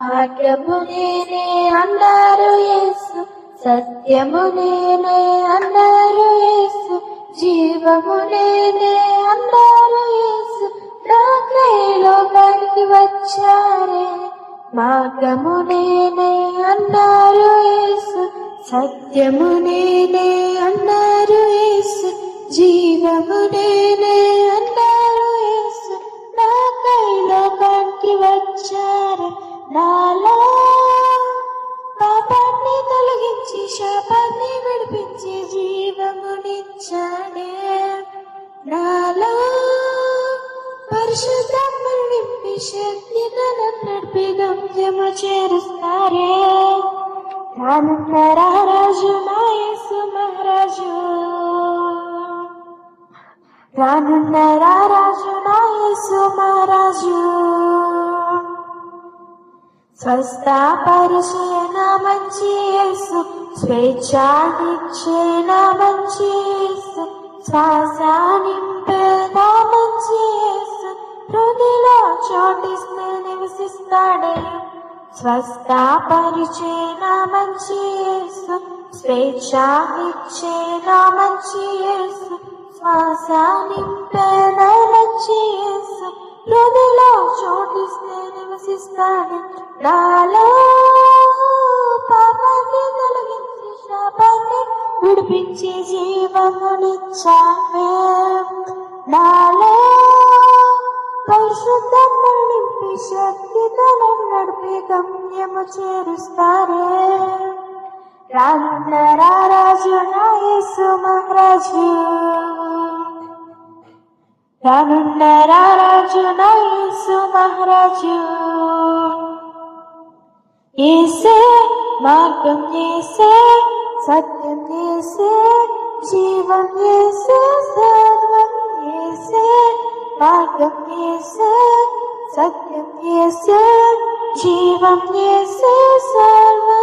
భాగ్యము నేనే అన్నారు యేసు సత్యము నేనే అన్నారు యేసు జీవము నేనే అన్నారు యేసు నాకై లోకానికి వచ్చారే. మార్గము నేనే అన్నారు యేసు సత్యము నేనే అన్నారు యేసు జీవము నేనే జీవమునిచ్చాడే నాలో పరిశుద్ధమ్మను నింపి శక్తి నడిపి గమ్యము చేరుస్తారే రానున్న రారాజు నా యేసు మహారాజు. రానున్న రారాజు నా యేసు మహారాజు. స్వస్థ పరిచయన మంచి యేసు స్వేచ్ఛానిచ్చే నా మంచి యేసు శ్వాస నింపే మంచి యేసు హృదయలో చోటిస్తే నివసిస్తాడే. స్వస్థ పరిచయ నా మంచి యేసు స్వేచ్ఛానిచ్చే నా మంచి యేసు శ్వాస నింపే మంచి యేసు హృదయలో చోటిస్తే నాలో పాపాన్ని తొలగించి శాపాన్ని విడిపించి జీవమునిచ్చావే. నాలో పరిశుద్ధమ్మను నింపి శక్తితో నడిపి గమ్యము చేరుస్తారే. రానున్న రారాజు నా యేసు మహారాజు. రానున్న రారాజు నా యేసు మహారాజు. ఏసే మార్గం ఏసే సత్యం ఏసే జీవం ఏసే సర్వం ఏసే మార్గం ఏసే సత్యం ఏసే జీవం ఏసే సర్వం